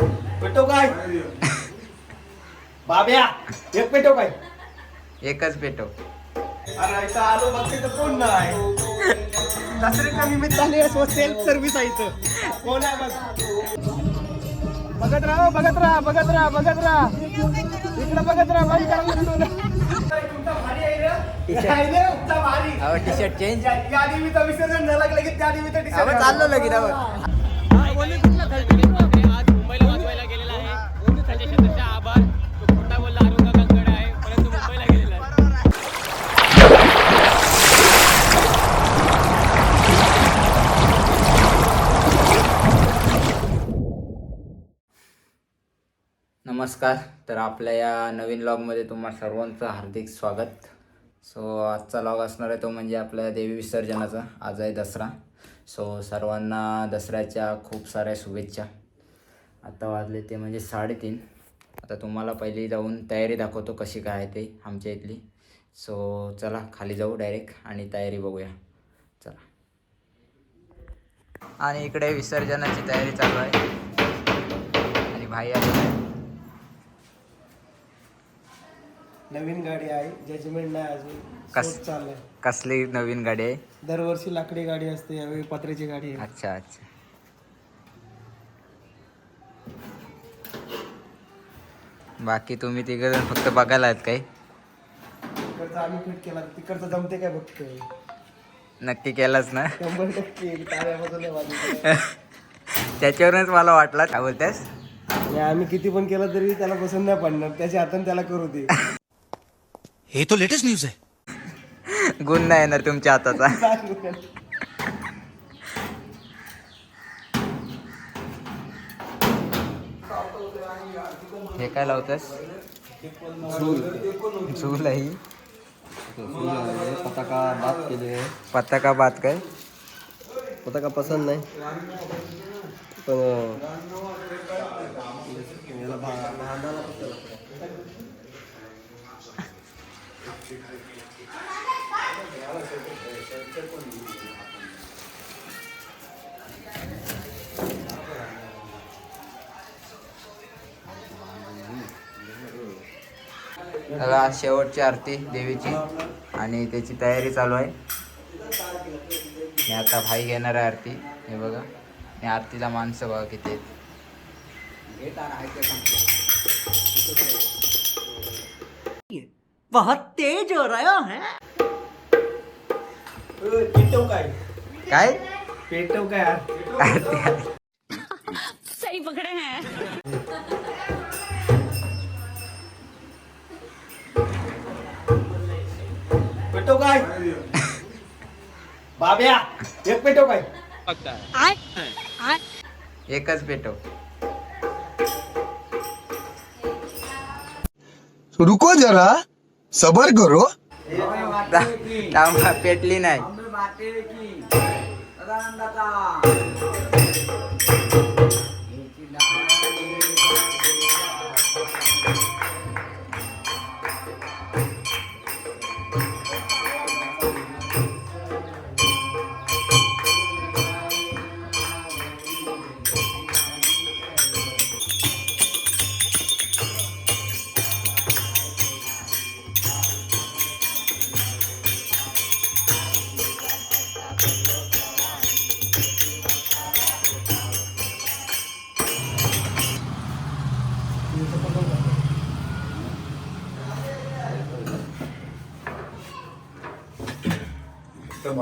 पेटो काय? बाब्या एक पेटो काय? एकच पेटो अरे इथं आलो बघते तर कोण नाही? दसऱ्याच्या निमित्ताने सेल्फ सर्व्हिस आहे इथं. कोण आहे बघ? बघत राहा बघत राहा बघत राहा बघत राहा. इकडे बघत राहा बाई करायला तुमचा भारी आहे रे. आहे रे, तुमचा भारी. अहो टी शर्ट चेंज या- या देवीचं विसर्जन झालं की त्या देवीचं अहो डिसेंबर चाललो लगेच मुंबईला वाजवायला गेलेला आहे. त्याच्या शेजारचे आभार. तो खोटा बोलला अरुण काकांकडे आहे. परंतु मुंबईला गेलेला आहे. नमस्कार. तर आपल्या या नवीन लॉगमध्ये तुम्हा सर्वांचं हार्दिक स्वागत. सो आजचा लॉग असणार आहे तो म्हणजे आपल्या देवी विसर्जनाचा. आज आहे दसरा. सो सर्वांना दसऱ्याच्या खूप साऱ्या शुभेच्छा. आता वाजले ते म्हणजे साडेतीन. आता तुम्हाला पहिली जाऊन तयारी दाखवतो कशी काय आहे ते आमच्या इथली. सो चला खाली जाऊ डायरेक्ट आणि तयारी बघूया. चला. आणि इकडे विसर्जनाची तयारी चालू आहे. आणि भाई आहे नवीन गाडी आहे. जजमेंट नाही अजून. कस- चाललाय कसली नवीन गाडी आहे? दरवर्षी लाकडी गाडी असते. यावेळी पत्र्याची गाडी आहे. अच्छा अच्छा. बाकी तुम्ही तिघ फक्त बघायला आहेत काय तिकडचा आम्ही फिट केला. तिकडचं जमते काय बघतोय नक्की केलंच ना? शंभर टक्के. त्याच्यावरूनच मला वाटलं काय बोलतेस आणि आम्ही किती पण केलं तरी त्याला पसंत नाही पडणार. त्याच्या हाताने त्याला करू दे. ये तो लेटेस्ट न्यूज है गुण नाही येणार तुमच्या हाताचा. हे काय लावतस? झूल. आहे ही. पताका बात केली पताका बात काय? पताका पसंत नाही. पण याला भांडायला बघा शेवटची आरती देवीची. आणि त्याची तयारी चालू आहे. आणि आता भाई घेणार आहे आरती. हे बघा. आणि आरतीला माणसं बघा किती आहेत. पेटव काय? काय? पेटव काय? यार आरती पेटव काय? बाब्या एक पेटव काय? आय आय. एकच पेटव. रुको जरा सबर करो. पेटली नाही.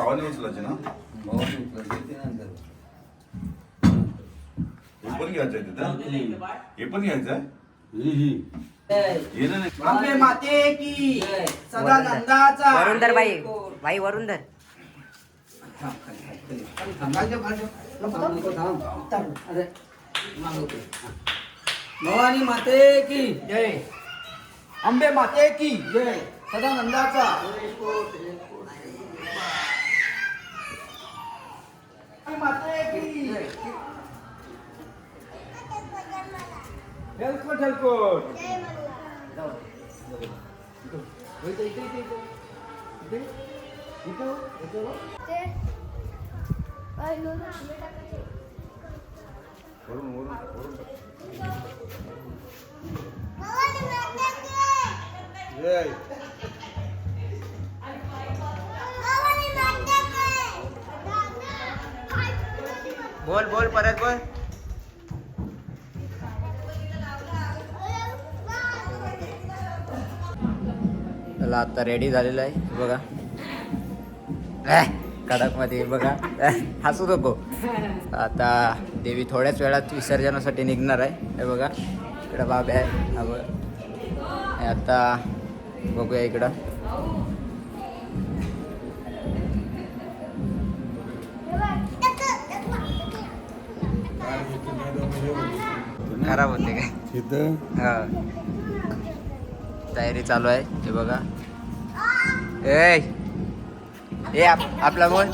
भावाने उचलायचे ना? हे पण घ्यायचं आहे तिथं? हे पण घ्यायचं हे नाही. वरुणधर बाई. बाई वरुणधर भवानी माते की जय. अंबे माते की जय. सदानंदाचा ઠેલકો ઠેલકો ઓરું ઓરું ઓરું જય बोल बोल परत बोल. चला आता रेडी झालेलं आहे बघा. कडकमध्ये बघा. हसू नको. आता देवी थोड्याच वेळात विसर्जनासाठी निघणार आहे. हे बघा. इकडं बाबे आहे. बघा. आता बघूया इकडं. खराब होते काय हा तयारी चालू आहे हे बघा ए ए आप, आपला बोल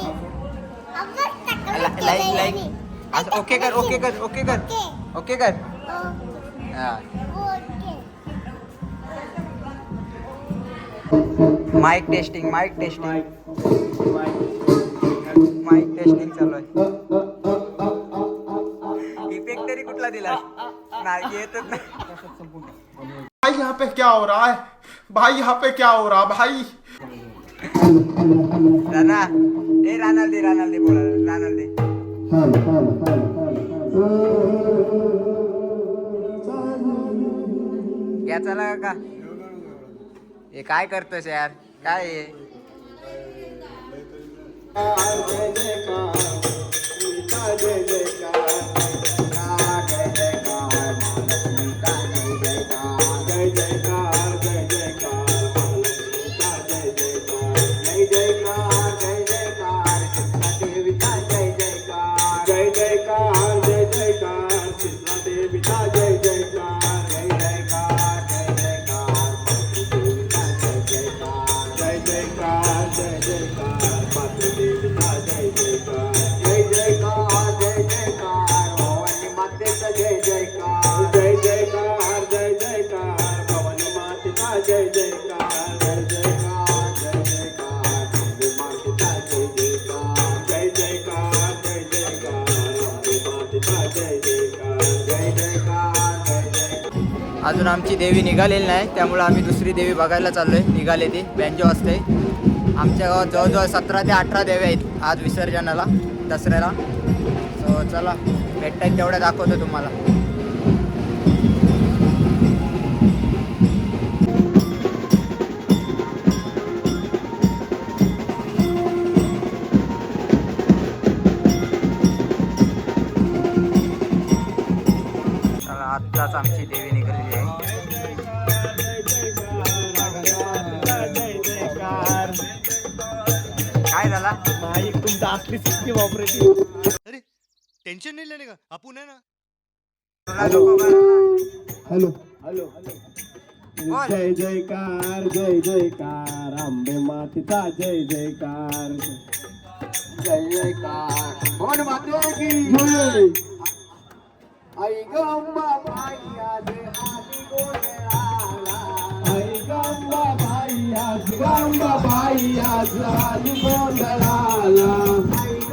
लाईक लाईक असं ओके कर ओके कर ओके कर ओके कर हा mike testing mike testing mike testing चालू आहे इफेक्ट तरी कुठला दिला नाही येतच नाही भाई यहाँ पे क्या हो रहा है? भाई यहाँ पे क्या हो रहा भाई? राणा ए रानाल दे रानाल दे बोला रानाल दे। क्या चला का हे काय करतोस यार? काय हे? अजून आमची देवी निघालेली नाही त्यामुळे आम्ही दुसरी देवी बघायला चाललोय. निघाले ती बँजो असते. आमच्या गावात जवळजवळ सतरा ते अठरा देवी आहेत आज विसर्जनाला दसऱ्याला. सो चला भेटतायत तेवढ्या दाखवतो तुम्हाला. सिस्टीम ऑपरेटिंग अरे टेंशन नहीं लेने का? आपण है ना? हॅलो. हॅलो. बोल. जय जयकार जय जयकार. आंबे मातीचा जय जयकार. जय जयकार. कोण माते की. जय. आई गंबा बाई आज आज आज आली. आई गंबा बाई आज गंबा बाई आज आली. गोंधळाला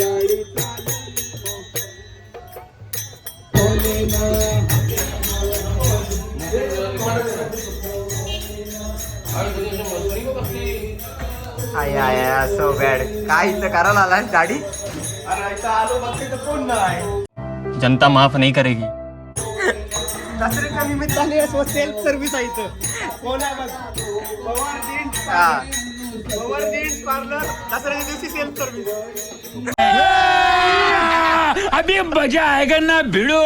गाडी आय आय सो बॅड काय इथं करायला आला गाडी? अरे इथं आलो बघते तर कोण नाही. जनता माफ नहीं करेगी. दसऱ्याच्या निमित्ताने सेल्फ सर्व्हिस आहे इथं? कोण आहे बघ? पवार हा. पवार जीन्स पार्लर दसऱ्याच्या दिवशी सेल्फ सर्व्हिस अभी मजा आएगा ना भिड़ो।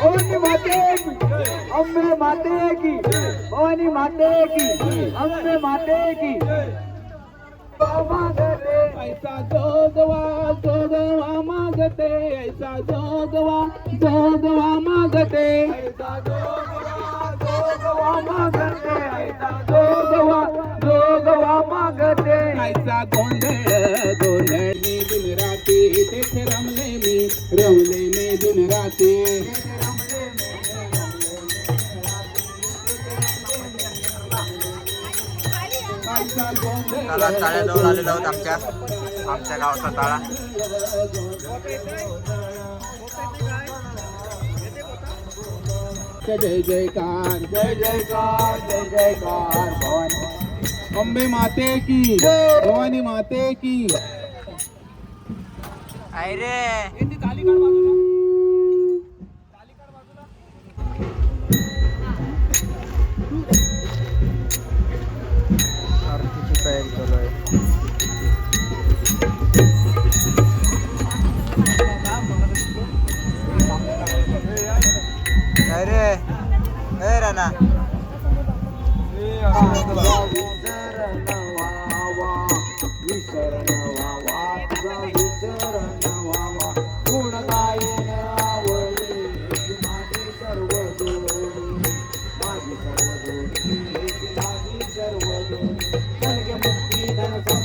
भवानी माते की अम्बे माते की भवानी माते की अम्बे माते की। मागते. ऐसा जोगवा जोगवा मागते. ऐसा जोगवा जोगवा मागते. ऐसा जोगवा जोगवा मागते. ऐसा जोगवा जोगवा मागते. ऐसा गोंधळ चला तळ्याजवळ आलेलो आहोत आमच्या आमच्या गावाचा तळा. जय जयकार जय जयकार जय जयकार भवानी. अम्बे माते की भवानी माते की. अरे अरे ए राणा. आरती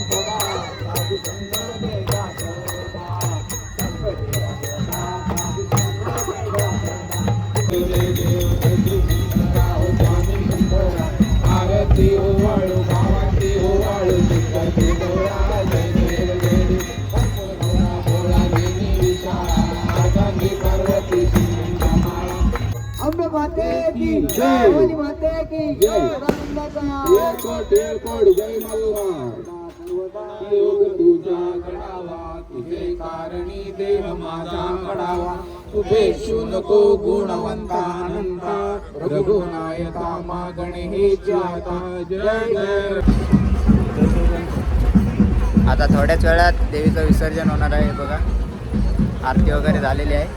की जय भवानी की जय जय मल्हार योग तुझा घडावा तुझे कारणी देह माझा घडावा तुझे नको गुणवंता अनंता मागणे हे जाता जय जय आता थोड्याच वेळात देवीचं विसर्जन होणार आहे बघा. आरती वगैरे झालेली आहे.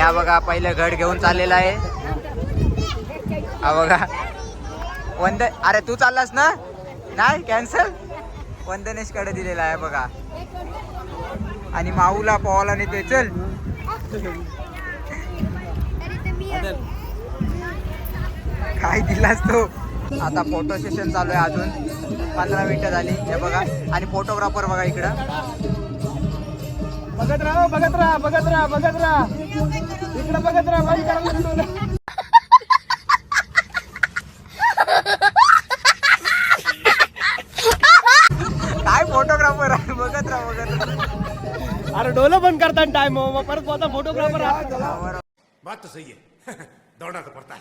आणि हा बघा पहिलं घड घेऊन चाललेला आहे. हा बघा. वंद अरे तू चाललास ना? नाही कॅन्सल वंदनेशकडे दिलेला आहे बघा. आणि माऊला पवाला नेतोय चल. काय दिलास तो? आता फोटो सेशन चालू आहे अजून. पंधरा मिनिटं झाली. हे बघा. आणि फोटोग्राफर बघा इकडं. बघत राहा बघत राहा बघत राहा बघत राहा इकडे बघत राहा बंद करा. काय फोटोग्राफर आहे? बघत राहा बघत अरे डोलं बंद करताना टाइम मग परत बोलता फोटोग्राफर बात तो सही है। दौड़ना तो पड़ता है।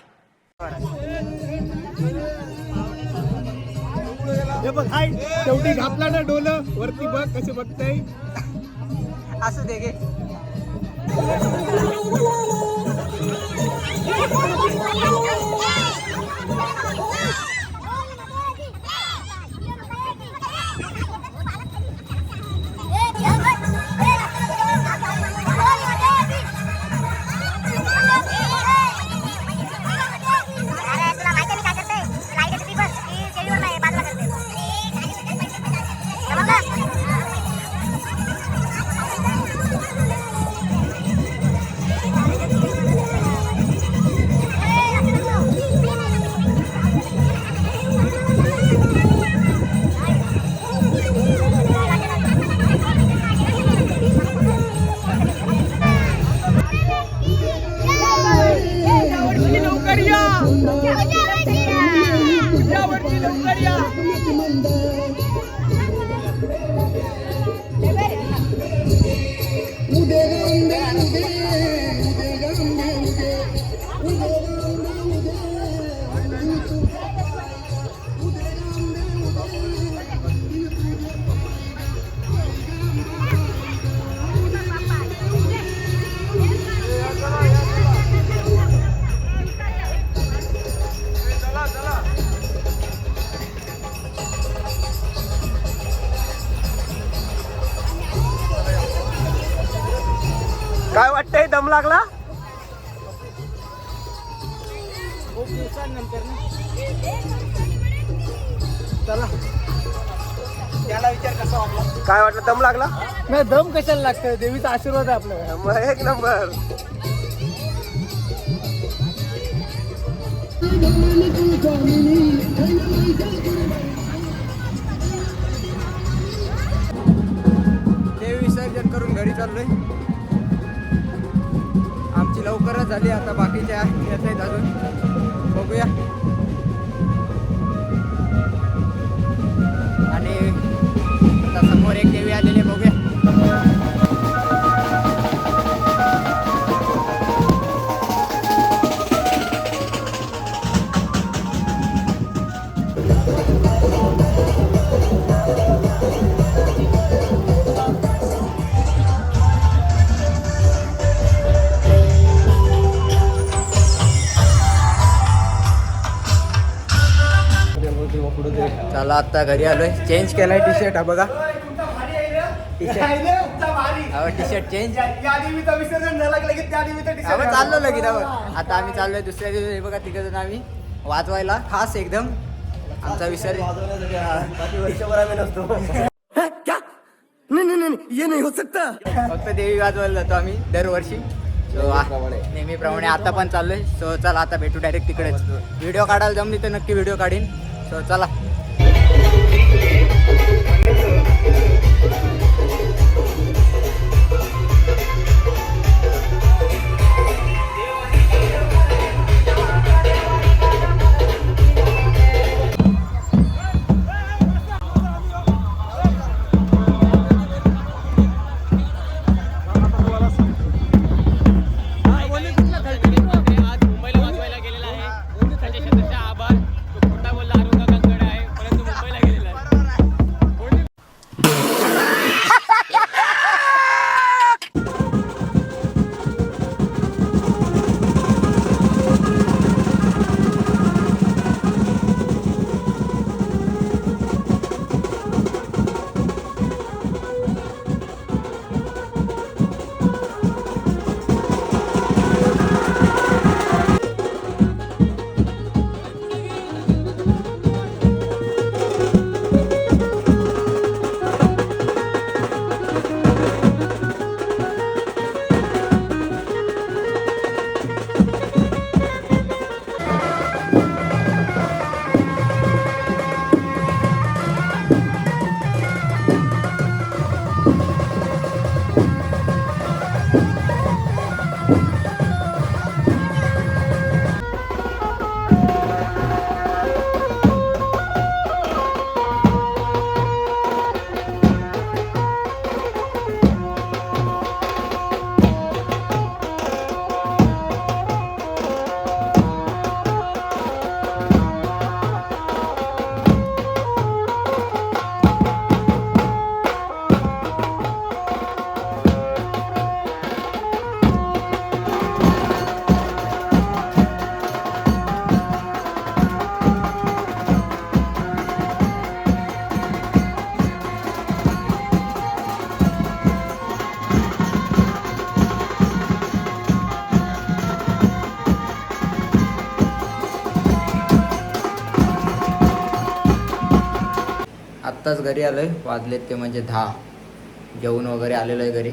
हे बघ हाय. शेवटी घातला ना डोलं. वरती बघ कसे बघताय. असू दे गे. नाही दम कशाला लागतं देवीचा आशीर्वाद आहे आपल्याला. मग एक नंबर. देवी विसर्जन करून घरी चाललोय. आमची लवकरच झाली आता बाकीच्या येत आहेत अजून. बघूया. आणि आता समोर एक देवी आलेली चला आता घरी आलोय. चेंज केलाय टी शर्ट हा बघा. T shirt T shirt change या की चाललो लगेच आता आम्ही चाललोय दुसऱ्या दिवशी. बघा तिघ आम्ही वाजवायला. खास एकदम. आमचा विसर नसतो नाही नाही नाही ये नाही हो सकता फक्त देवी वाजवायला जातो आम्ही दरवर्षी. सो नेहमीप्रमाणे आता पण चाललोय. सो चला आता भेटू डायरेक्ट तिकडेच. व्हिडिओ काढायला जमली तर नक्की व्हिडिओ काढीन. सो चला. आत्ताच घरी आहे वाजलेत ते म्हणजे दहा. जेवून वगैरे आलेलो आहे घरी.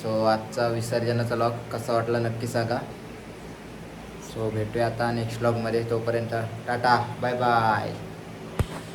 सो आजचा विसर्जनाचा लॉग कसा वाटला नक्की सांगा. सो भेटूया आता नेक्स्ट लॉगमध्ये तोपर्यंत टाटा. Bye bye